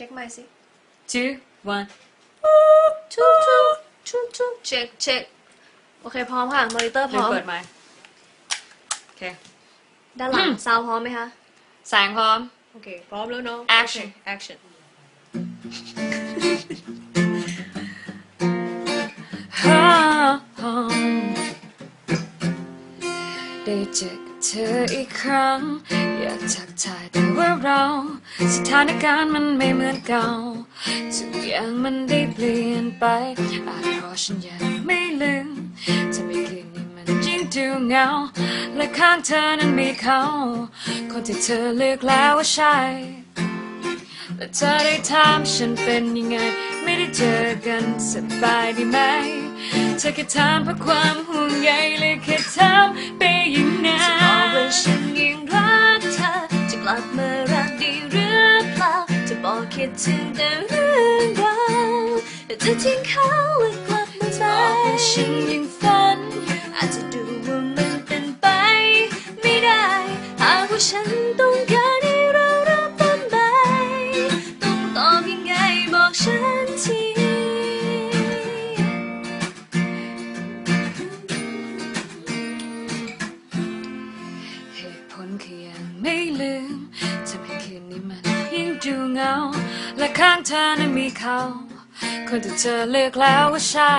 ช็คใหม่สิ two one ชุบชุบชุบชุบเช็คเช็คโอเคพร้อมค่ะ มอนิเตอร์พลืร้มอม เปิดไมค์โอเค ด้านหลังอืมซาวพร้อมไหมคะ แสงพร้อม โอเค พร้อมแล้วเนาะ Action action ได้เจอกับ เธออีกครั้ง อยากทักทายแต่ว่าเรา สถานการณ์มันไม่เหมือนเก่าทุกอย่างมันได้เปลี่ยนไป อาจเพราะฉันยังไม่ลืมจะไม่คืนนี้มันยิ่งดูเหงา และข้างเธอนั้นมีเขา คนที่เธอเลือกแล้วว่าใช่และเธอได้ถามฉันเป็นยังไง ไม่ได้เจอกันสบายดีไหม เธอแค่ถามเพราะความห่วงใยเลยแค่ถามไปยังไงบอ เรื่องราวจะทิ้งเขาและกลับมาไหมฉันยังฝัน อาจจะดูว่ามันเป็นไป ไม่ได้ หากว่าฉันต้องการให้เราเริ่มต้นใหม่ต้องตอบยังไงบอกฉันทีเหตุผลคือยังไม่ลืมทำให้คืนนี้มัน ยิ่เงา และข้างเธอนั้นมีเขา คนที่เธอเลือกแล้วว่าใช่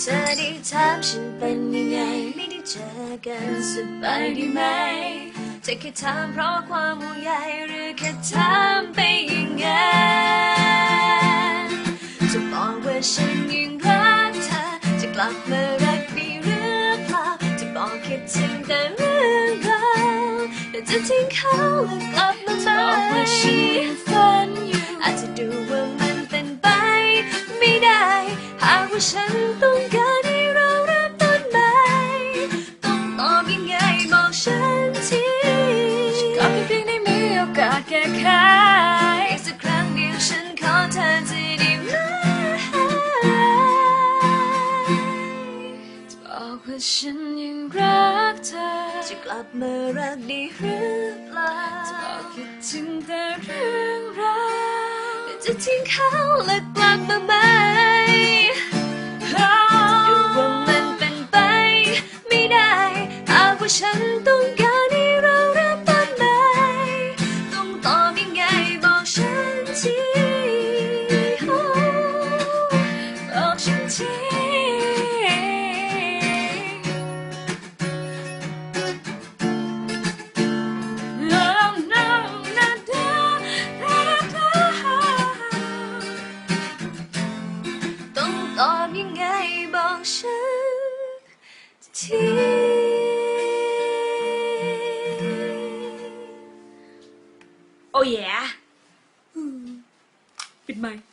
เธอได้ถามฉันเป็นยังไง ไม่ได้เจอกันสบายดีไหมจะแค่ถามเพราะความห่วงใยหรือแค่ถามไปยังไงจะบอกว่าฉันยังรักเธอ จะกลับมารักดีหรือเปล่าจะบอกคิดถึงแต่ แต่จะทิ้งเขาและกลับมาใหมบอกว่าฉันฝันอยู่อาจจะดูว่ามันเป็นไปไม่ได้ หากว่าฉันต้องการให้เราเริ่มต้นใหม่ต้องตอบยังไงบอกฉันทีก็แค่เพียงได้มีโอกาสแก้ไข บอกว่าฉันยังรักเธอ จะกลับมารักดีหรือเปล่าบอกคิดถึงแต่เรื่องราวจะทิ้งเขาและกลับมาไหม ทีโอ้ยปิดไมค์